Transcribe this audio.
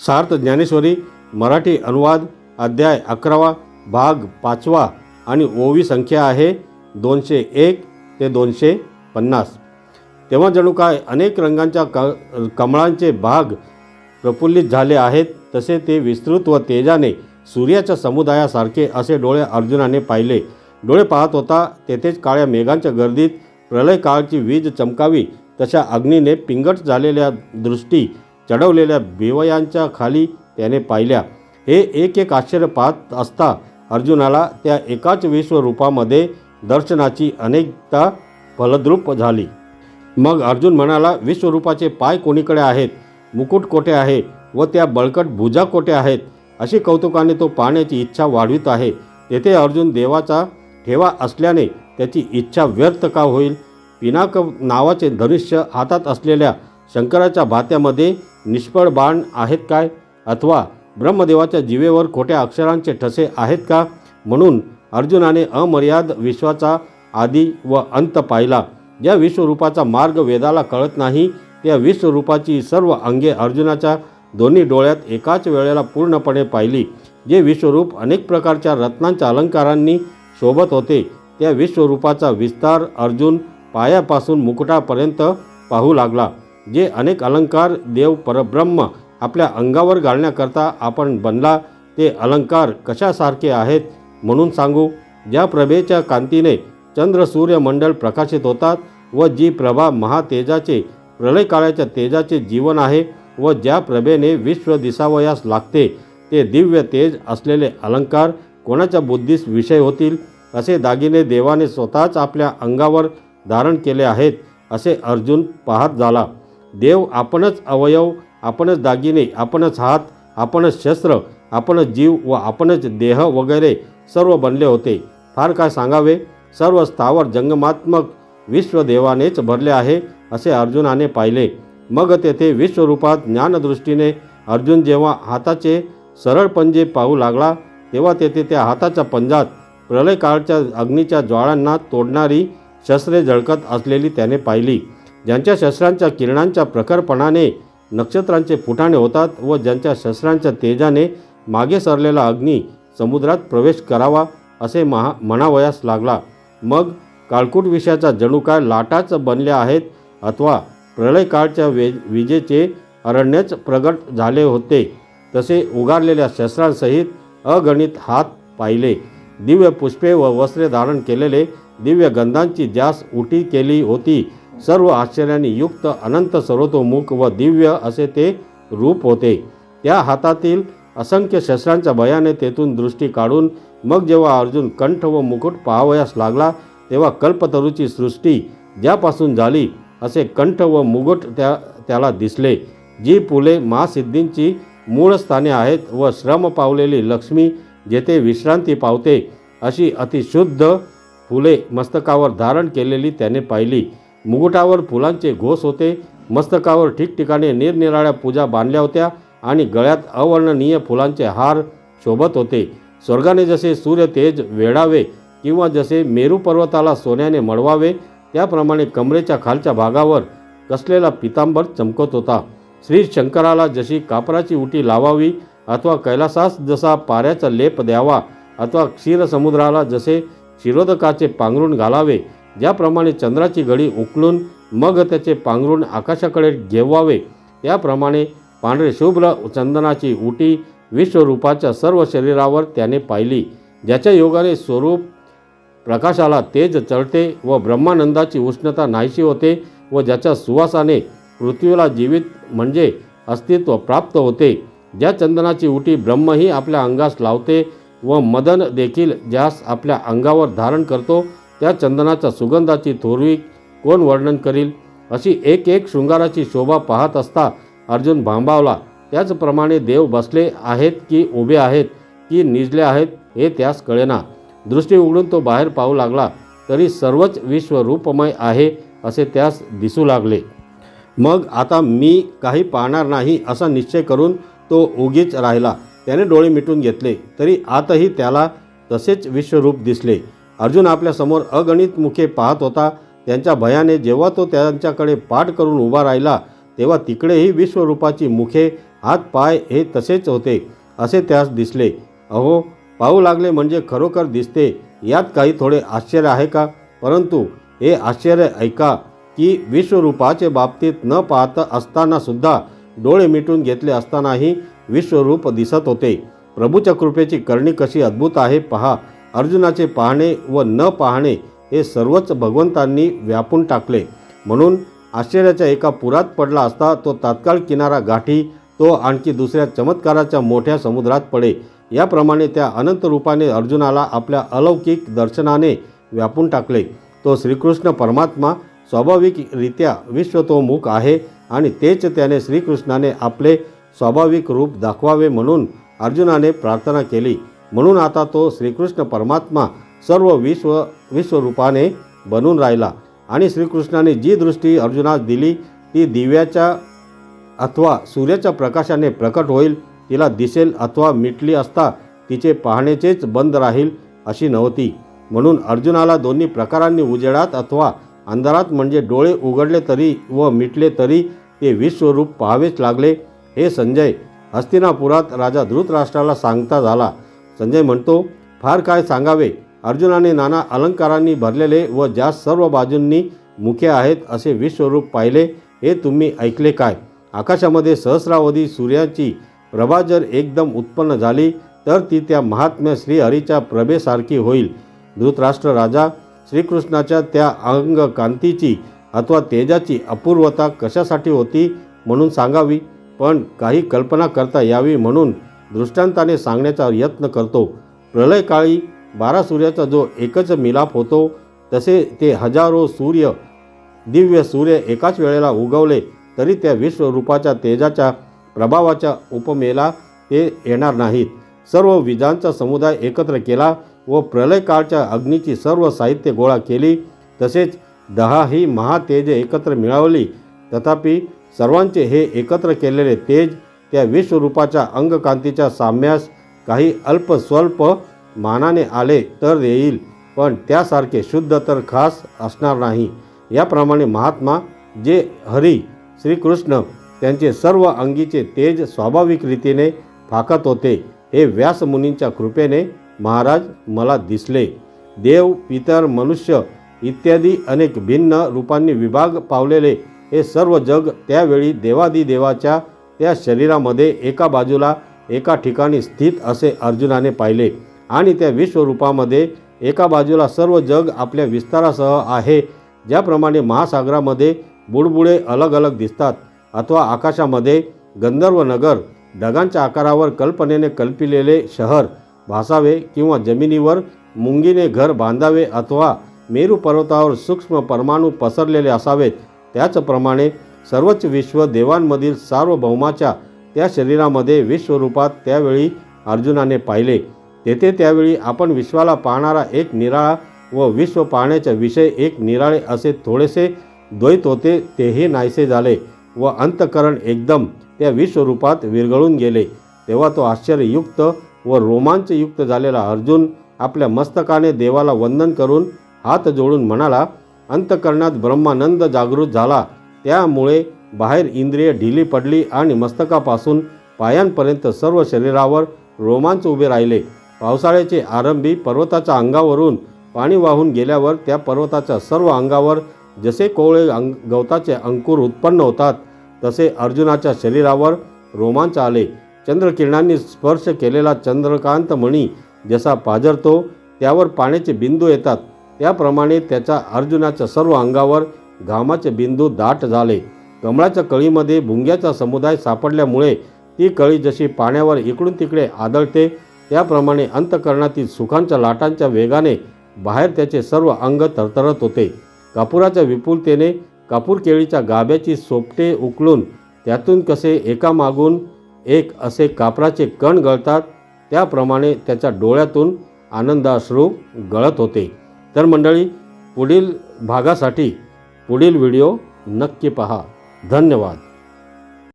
सार्थ ज्ञानेश्वरी मराठी अनुवाद अध्याय अकरावा भाग पाचवा आणि ओवी संख्या आहे दोनशे एक ते दोनशे पन्नास. तेव्हा जणू काय अनेक रंगांच्या क कमळांचे भाग प्रफुल्लित झाले आहेत तसे ते विस्तृत व तेजाने सूर्याच्या समुदायासारखे असे डोळे अर्जुनाने पाहिले. डोळे पाहत होता तेथेच काळ्या मेघांच्या गर्दीत प्रलय काळची वीज चमकावी तशा अग्नीने पिंगट झालेल्या दृष्टी चढवलेल्या बेवयांच्या खाली त्याने पाहिल्या. हे एक एक आश्चर्य पाहत असता अर्जुनाला त्या एकाच विश्वरूपामध्ये दर्शनाची अनेकता फलद्रूप झाली. मग अर्जुन म्हणाला विश्वरूपाचे पाय कोणीकडे आहेत? मुकुट कोठे आहे व त्या बळकट भुजा कोठे आहेत? अशी कौतुकाने तो पाहण्याची इच्छा वाढवित आहे. तेथे अर्जुन देवाचा ठेवा असल्याने त्याची इच्छा व्यर्थ का होईल? पिनाक नावाचे धनुष्य हातात असलेल्या शंकराच्या भात्यामध्ये निष्फळ बाण आहेत काय? अथवा ब्रह्मदेवाच्या जीवेवर खोट्या अक्षरांचे ठसे आहेत का? म्हणून अर्जुनाने अमर्याद विश्वाचा आदी व अंत पाहिला. ज्या विश्वरूपाचा मार्ग वेदाला कळत नाही त्या विश्वरूपाची सर्व अंगे अर्जुनाच्या दोन्ही डोळ्यात एकाच वेळेला पूर्णपणे पाहिली. जे विश्वरूप अनेक प्रकारच्या रत्नांच्या अलंकारांनी शोभत होते त्या विश्वरूपाचा विस्तार अर्जुन पायापासून मुकुटापर्यंत पाहू लागला. जे अनेक अलंकार देव परब्रह्म आपल्या अंगावर घालण्याकरता आपण बनला ते अलंकार कशासारखे आहेत म्हणून सांगू? ज्या प्रभेच्या कांतीने चंद्र सूर्यमंडल प्रकाशित होतात व जी प्रभा महातेजाचे प्रलयकाळाच्या तेजाचे जीवन आहे व ज्या प्रभेने विश्व दिसावयास लागते ते दिव्य तेज असलेले अलंकार कोणाच्या बुद्धीस विषय होतील? असे दागिने देवाने स्वतःच आपल्या अंगावर धारण केले आहेत असे अर्जुन पाहत झाला. देव आपणच अवयव आपणच दागिने आपणच हात आपणच शस्त्र आपणच जीव व आपणच देह वगैरे सर्व बनले होते. फार काय सांगावे? सर्व स्थावर जंगमात्मक विश्वदेवानेच भरले आहे असे अर्जुनाने पाहिले. मग तेथे विश्वरूपात ज्ञानदृष्टीने अर्जुन जेव्हा हाताचे सरळ पंजे पाहू लागला तेव्हा तेथे त्या हाताच्या पंजात प्रलयकाळच्या अग्नीच्या ज्वाळांना तोडणारी शस्त्रे झळकत असलेली त्याने पाहिली. ज्यांच्या शस्त्रांच्या किरणांच्या प्रखरपणाने नक्षत्रांचे फुटाणे होतात व ज्यांच्या शस्त्रांच्या तेजाने मागे सरलेला अग्नी समुद्रात प्रवेश करावा असे महा म्हणावयास लागला. मग काळकूट विषयाचा जणू काय लाटाच बनल्या आहेत अथवा प्रलयकाळच्या वे विजेचे अरण्यच प्रगट झाले होते. तसे उगारलेल्या शस्त्रांसहित अगणित हात पाहिले. दिव्य पुष्पे व वस्त्रे धारण केलेले दिव्य गंधांची ज्यास उटी केली होती सर्व आश्चर्याने युक्त अनंत सर्वतोमुख व दिव्य असे ते रूप होते. त्या हातातील असंख्य शस्त्रांच्या भयाने तेथून दृष्टी काढून मग जेव्हा अर्जुन कंठ व मुकुट पाहावयास लागला तेव्हा कल्पतरूची सृष्टी ज्यापासून झाली असे कंठ व मुकुट त्या त्याला दिसले. जी फुले महासिद्धींची मूळ स्थाने आहेत व श्रम पावलेली लक्ष्मी जेथे विश्रांती पावते अशी अतिशुद्ध फुले मस्तकावर धारण केलेली त्याने पाहिली. मुकुटावर फुलांचे घोस होते. मस्तकावर ठिकठिकाणी निरनिराळ्या पूजा बांधल्या होत्या आणि गळ्यात अवर्णनीय फुलांचे हार शोभत होते. स्वर्गाने जसे सूर्य तेज वेढावे किंवा जसे मेरू पर्वताला सोन्याने मळवावे त्याप्रमाणे कमरेच्या खालच्या भागावर कसलेला पितांबर चमकत होता. श्री शंकराला जशी कापराची उटी लावावी अथवा कैलासास जसा पाऱ्याचा लेप द्यावा अथवा क्षीरसमुद्राला जसे शिरोदकाचे पांघरून घालावे ज्याप्रमाणे चंद्राची घडी उकलून मग त्याचे पांघरून आकाशाकडे घेवावे त्याप्रमाणे पांढरे शुभ्र चंदनाची उटी विश्वरूपाच्या सर्व शरीरावर त्याने पाहिली ज्याच्या योगाने स्वरूप प्रकाशाला तेज चढते व ब्रह्मानंदाची उष्णता नाहीशी होते व ज्याच्या सुवासाने पृथ्वीला जीवित म्हणजे अस्तित्व प्राप्त होते. ज्या चंदनाची उटी ब्रह्मही आपल्या अंगास लावते व मदन देखील ज्यास आपल्या अंगावर धारण करतो त्या चंदनाच्या सुगंधाची थोरवी कोण वर्णन करील? अशी एक एक शृंगाराची शोभा पाहत असता अर्जुन भांबावला त्याचप्रमाणे देव बसले आहेत की उभे आहेत की निजले आहेत हे त्यास कळेना. दृष्टी उघडून तो बाहेर पाहू लागला तरी सर्वच विश्व रूपमय आहे असे त्यास दिसू लागले. मग आता मी काही पाहणार नाही असा निश्चय करून तो उगीच राहिला. त्याने डोळे मिटून घेतले तरी आतही त्याला तसेच विश्वरूप दिसले. अर्जुन आपल्यासमोर अगणित मुखे पाहत होता. त्यांच्या भयाने जेव्हा तो त्यांच्याकडे पाठ करून उभा राहिला तेव्हा तिकडेही विश्वरूपाची मुखे हात पाय हे तसेच होते असे त्यास दिसले. अहो पाहू लागले म्हणजे खरोखर दिसते यात काही थोडे आश्चर्य आहे का? परंतु हे आश्चर्य ऐका की विश्वरूपाचे बाबतीत न पाहत असतानासुद्धा डोळे मिटून घेतले असतानाही विश्वरूप दिसत होते. प्रभूच्या कृपेची करणी कशी अद्भुत आहे पहा. अर्जुनाचे पाहणे व न पाहणे हे सर्वच भगवंतांनी व्यापून टाकले. म्हणून आश्चर्याच्या एका पुरात पडला असता तो तात्काळ किनारा गाठी तो आणखी दुसऱ्या चमत्काराच्या मोठ्या समुद्रात पडे. याप्रमाणे त्या अनंत रूपाने अर्जुनाला आपल्या अलौकिक दर्शनाने व्यापून टाकले. तो श्रीकृष्ण परमात्मा स्वाभाविकरित्या विश्वतोमुख आहे आणि तेच त्याने श्रीकृष्णाने आपले स्वाभाविक रूप दाखवावे म्हणून अर्जुनाने प्रार्थना केली. म्हणून आता तो श्रीकृष्ण परमात्मा सर्व विश्व विश्वरूपाने बनून राहिला. आणि श्रीकृष्णाने जी दृष्टी अर्जुनास दिली ती दिव्याच्या अथवा सूर्याच्या प्रकाशाने प्रकट होईल तिला दिसेल अथवा मिटली असता तिचे पाहण्याचेच बंद राहील अशी नव्हती. म्हणून अर्जुनाला दोन्ही प्रकारांनी उजेडात अथवा अंधारात म्हणजे डोळे उघडले तरी व मिटले तरी ते विश्वरूप पाहावेच लागले. हे संजय हस्तिनापुरात राजा धृतराष्ट्राला सांगता झाला. संजय म्हणतो फार काय सांगावे? अर्जुनाने नाना अलंकारांनी भरलेले व ज्या सर्व बाजूंनी मुखे आहेत असे विश्वरूप पाहिले हे तुम्ही ऐकले काय? आकाशामध्ये सहस्रावधी सूर्याची प्रभा जर एकदम उत्पन्न झाली तर ती त्या महात्म्य श्रीहरीच्या प्रभेसारखी होईल. धृतराष्ट्र राजा श्रीकृष्णाच्या त्या अंग कांतीची अथवा तेजाची अपूर्वता कशासाठी होती म्हणून सांगावी? पण काही कल्पना करता यावी म्हणून दृष्टांताने सांगण्याचा यत्न करतो. प्रलयकाळी बारा सूर्याचा जो एकच मिलाप होतो तसे ते हजारो सूर्य दिव्य सूर्य एकाच वेळेला उगवले तरी त्या विश्वरूपाच्या तेजाच्या प्रभावाच्या उपमेला ते येणार नाहीत. सर्व विजांचा समुदाय एकत्र केला व प्रलयकाळच्या अग्नीची सर्व साहित्य गोळा केली तसेच दहा ही महातेज एकत्र मिळवली. तथापि सर्वांचे हे एकत्र केलेले तेज त्या विश्वरूपाच्या अंगकांतीच्या साम्यास काही अल्पस्वल्प मानाने आले तर येईल पण त्यासारखे शुद्ध तर खास असणार नाही. याप्रमाणे महात्मा जे हरी श्रीकृष्ण त्यांचे सर्व अंगीचे तेज स्वाभाविक रीतीने फाकत होते हे व्यासमुनींच्या कृपेने महाराज मला दिसले. देव पितर मनुष्य इत्यादी अनेक भिन्न रूपांनी विभाग पावलेले हे सर्व जग त्यावेळी देवादिदेवाच्या त्या शरीरामध्ये एका बाजूला एका ठिकाणी स्थित असे अर्जुनाने पाहिले आणि त्या विश्वरूपामध्ये एका बाजूला सर्व जग आपल्या विस्तारासह आहे. ज्याप्रमाणे महासागरामध्ये बुडबुडे अलग अलग दिसतात अथवा आकाशामध्ये गंधर्व नगर ढगांच्या आकारावर कल्पनेने कल्पिलेले शहर भासावे किंवा जमिनीवर मुंगीने घर बांधावे अथवा मेरू पर्वतावर सूक्ष्म परमाणू पसरलेले असावेत. त्याचप्रमाणे सर्वच विश्व देवांमधील सार्वभौमाच्या त्या शरीरामध्ये विश्वरूपात त्यावेळी अर्जुनाने पाहिले. तेथे त्यावेळी आपण विश्वाला पाहणारा एक निराळा व विश्व पाहण्याचा विषय एक निराळे असे थोडेसे द्वैत होते तेही नाहीसे झाले व अंतकरण एकदम त्या विश्वरूपात विरघळून गेले. तेव्हा तो आश्चर्ययुक्त व रोमांचयुक्त झालेला अर्जुन आपल्या मस्तकाने देवाला वंदन करून हात जोडून म्हणाला अंतकरणात ब्रह्मानंद जागृत झाला. त्यामुळे बाहेर इंद्रिय ढिली पडली आणि मस्तकापासून पायांपर्यंत सर्व शरीरावर रोमांच उभे राहिले. पावसाळ्याचे आरंभी पर्वताच्या अंगावरून पाणी वाहून गेल्यावर त्या पर्वताच्या सर्व अंगावर जसे कोवळे अंग गवताचे अंकुर उत्पन्न होतात तसे अर्जुनाच्या शरीरावर रोमांच आले. चंद्रकिरणांनी स्पर्श केलेला चंद्रकांत मणी जसा पाजरतो त्यावर पाण्याचे बिंदू येतात. त्याप्रमाणे त्याच्या अर्जुनाच्या सर्व अंगावर घामाचे बिंदू दाट झाले. कमळाच्या कळीमध्ये भुंग्याचा समुदाय सापडल्यामुळे ती कळी जशी पाण्यावर इकडून तिकडे आदळते त्याप्रमाणे अंतकरणातील सुखांच्या लाटांच्या वेगाने बाहेर त्याचे सर्व अंग तरतरत होते. कापुराच्या विपुलतेने कापूर केळीच्या गाभ्याची सोपटे उकळून त्यातून कसे एकामागून एक असे कापराचे कण गळतात त्याप्रमाणे त्याच्या डोळ्यातून आनंदाश्रू गळत होते. तर मंडळी पुढील भागासाठी पुढील व्हिडिओ नक्की पहा. धन्यवाद.